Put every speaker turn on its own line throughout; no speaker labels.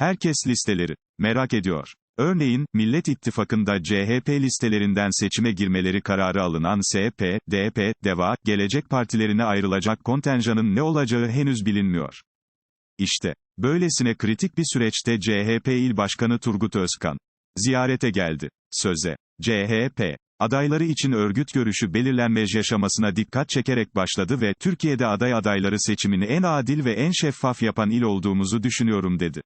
Herkes listeleri merak ediyor. Örneğin, Millet İttifakı'nda CHP listelerinden seçime girmeleri kararı alınan SP, DP, DEVA, Gelecek Partilerine ayrılacak kontenjanın ne olacağı henüz bilinmiyor. İşte, böylesine kritik bir süreçte CHP İl Başkanı Turgut Özkan ziyarete geldi. Söze, CHP, adayları için örgüt görüşü belirlenme yaşamasına dikkat çekerek başladı ve Türkiye'de aday adayları seçimini en adil ve en şeffaf yapan il olduğumuzu düşünüyorum dedi.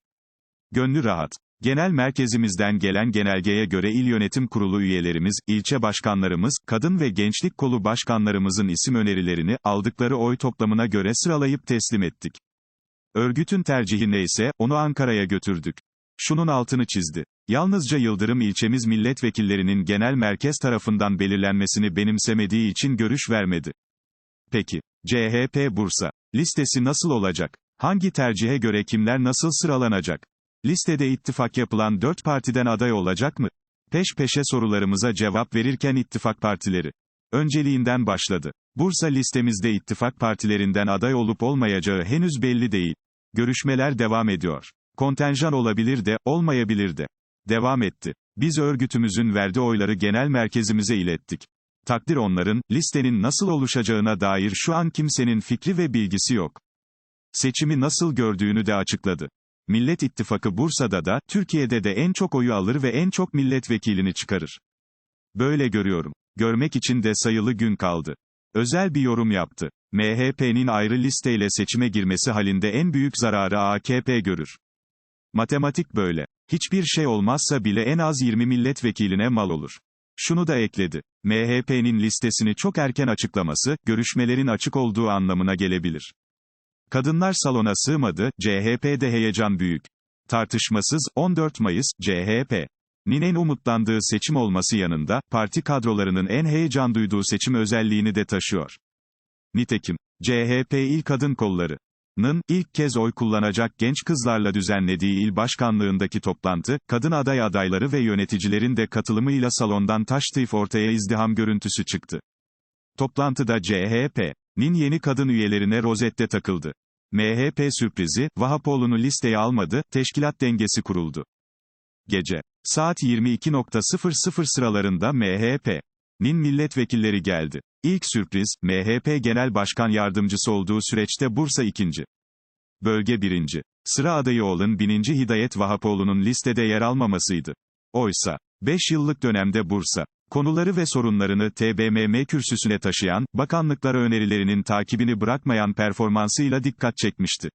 Gönlü rahat. Genel merkezimizden gelen genelgeye göre il yönetim kurulu üyelerimiz, ilçe başkanlarımız, kadın ve gençlik kolu başkanlarımızın isim önerilerini, aldıkları oy toplamına göre sıralayıp teslim ettik. Örgütün tercihi neyse, onu Ankara'ya götürdük. Şunun altını çizdi. Yalnızca Yıldırım ilçemiz milletvekillerinin genel merkez tarafından belirlenmesini benimsemediği için görüş vermedi. Peki, CHP Bursa listesi nasıl olacak? Hangi tercihe göre kimler nasıl sıralanacak? Listede ittifak yapılan dört partiden aday olacak mı? Peş peşe sorularımıza cevap verirken ittifak partileri önceliğinden başladı. Bursa listemizde ittifak partilerinden aday olup olmayacağı henüz belli değil. Görüşmeler devam ediyor. Kontenjan olabilir de, olmayabilir de. Devam etti. Biz örgütümüzün verdiği oyları genel merkezimize ilettik. Takdir onların, listenin nasıl oluşacağına dair şu an kimsenin fikri ve bilgisi yok. Seçimi nasıl gördüğünü de açıkladı. Millet İttifakı Bursa'da da, Türkiye'de de en çok oyu alır ve en çok milletvekilini çıkarır. Böyle görüyorum. Görmek için de sayılı gün kaldı. Özel bir yorum yaptı. MHP'nin ayrı listeyle seçime girmesi halinde en büyük zararı AKP görür. Matematik böyle. Hiçbir şey olmazsa bile en az 20 milletvekiline mal olur. Şunu da ekledi. MHP'nin listesini çok erken açıklaması, görüşmelerin açık olduğu anlamına gelebilir. Kadınlar salona sığmadı, CHP'de heyecan büyük. Tartışmasız, 14 Mayıs, CHP. Nin en umutlandığı seçim olması yanında, parti kadrolarının en heyecan duyduğu seçim özelliğini de taşıyor. Nitekim, CHP İl Kadın Kolları, Nın, ilk kez oy kullanacak genç kızlarla düzenlediği il başkanlığındaki toplantı, kadın aday adayları ve yöneticilerin de katılımıyla salondan taştıyıf ortaya izdiham görüntüsü çıktı. Toplantıda CHP.'nin yeni kadın üyelerine rozette takıldı. MHP sürprizi, Vahapoğlu'nu listeye almadı, teşkilat dengesi kuruldu. Gece, saat 22.00 sıralarında MHP.'nin milletvekilleri geldi. İlk sürpriz, MHP Genel Başkan Yardımcısı olduğu süreçte Bursa 2. Bölge 1. Sıra adayı olan 1000. Hidayet Vahapoğlu'nun listede yer almamasıydı. Oysa, 5 yıllık dönemde Bursa, konuları ve sorunlarını TBMM kürsüsüne taşıyan, bakanlıklara önerilerinin takibini bırakmayan performansıyla dikkat çekmişti.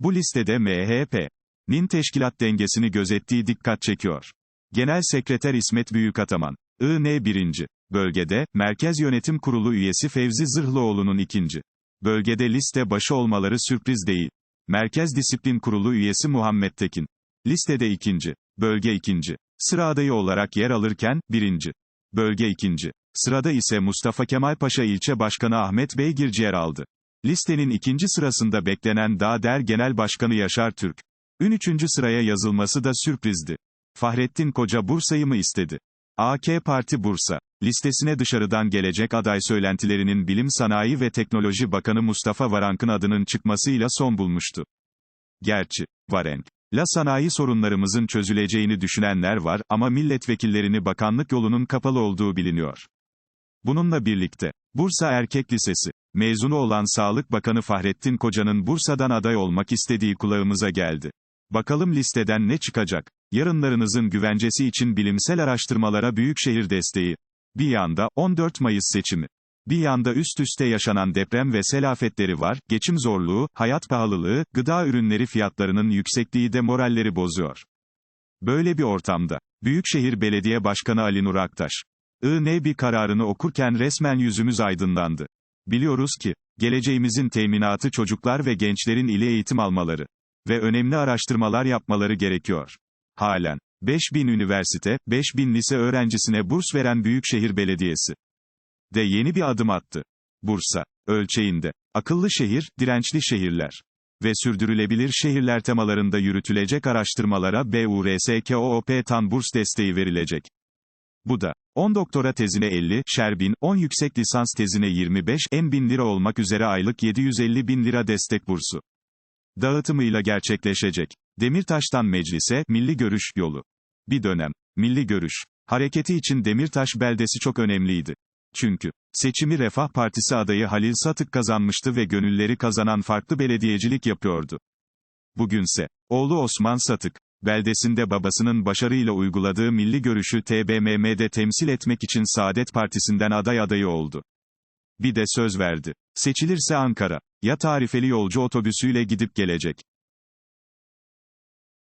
Bu listede MHP.'nin teşkilat dengesini gözettiği dikkat çekiyor. Genel Sekreter İsmet Büyükataman, IN 1. Bölgede, Merkez Yönetim Kurulu üyesi Fevzi Zırhlıoğlu'nun ikinci. Bölgede liste başı olmaları sürpriz değil. Merkez Disiplin Kurulu üyesi Muhammed Tekin. Listede ikinci. Bölge ikinci. Sıra adayı olarak yer alırken, birinci. Bölge ikinci. Sırada ise Mustafa Kemal Paşa ilçe başkanı Ahmet Beygirci yer aldı. Listenin ikinci sırasında beklenen Dağder Genel Başkanı Yaşar Türk. Ün üçüncü sıraya yazılması da sürprizdi. Fahrettin Koca Bursa'yı mı istedi? AK Parti Bursa, listesine dışarıdan gelecek aday söylentilerinin Bilim Sanayi ve Teknoloji Bakanı Mustafa Varank'ın adının çıkmasıyla son bulmuştu. Gerçi, Varank, la sanayi sorunlarımızın çözüleceğini düşünenler var ama milletvekillerini bakanlık yolunun kapalı olduğu biliniyor. Bununla birlikte, Bursa Erkek Lisesi, mezunu olan Sağlık Bakanı Fahrettin Koca'nın Bursa'dan aday olmak istediği kulağımıza geldi. Bakalım listeden ne çıkacak? Yarınlarınızın güvencesi için bilimsel araştırmalara büyükşehir desteği. Bir yanda, 14 Mayıs seçimi. Bir yanda üst üste yaşanan deprem ve sel afetleri var, geçim zorluğu, hayat pahalılığı, gıda ürünleri fiyatlarının yüksekliği de moralleri bozuyor. Böyle bir ortamda, Büyükşehir Belediye Başkanı Ali Nur Aktaş, IN bir kararını okurken resmen yüzümüz aydınlandı. Biliyoruz ki, geleceğimizin teminatı çocuklar ve gençlerin ile eğitim almaları ve önemli araştırmalar yapmaları gerekiyor. Halen, 5000 üniversite, 5000 lise öğrencisine burs veren Büyükşehir Belediyesi de yeni bir adım attı. Bursa, ölçeğinde, akıllı şehir, dirençli şehirler ve sürdürülebilir şehirler temalarında yürütülecek araştırmalara BURSKOOP TAN burs desteği verilecek. Bu da, 10 doktora tezine 50, şerbin, 10 yüksek lisans tezine 25, en bin lira olmak üzere aylık 750 bin lira destek bursu dağıtımıyla gerçekleşecek. Demirtaş'tan meclise, milli görüş, yolu. Bir dönem. Milli görüş. Hareketi için Demirtaş beldesi çok önemliydi. Çünkü, seçimi Refah Partisi adayı Halil Satık kazanmıştı ve gönülleri kazanan farklı belediyecilik yapıyordu. Bugünse, oğlu Osman Satık, beldesinde babasının başarıyla uyguladığı milli görüşü TBMM'de temsil etmek için Saadet Partisi'nden aday adayı oldu. Bir de söz verdi. Seçilirse Ankara, ya tarifeli yolcu otobüsüyle gidip gelecek,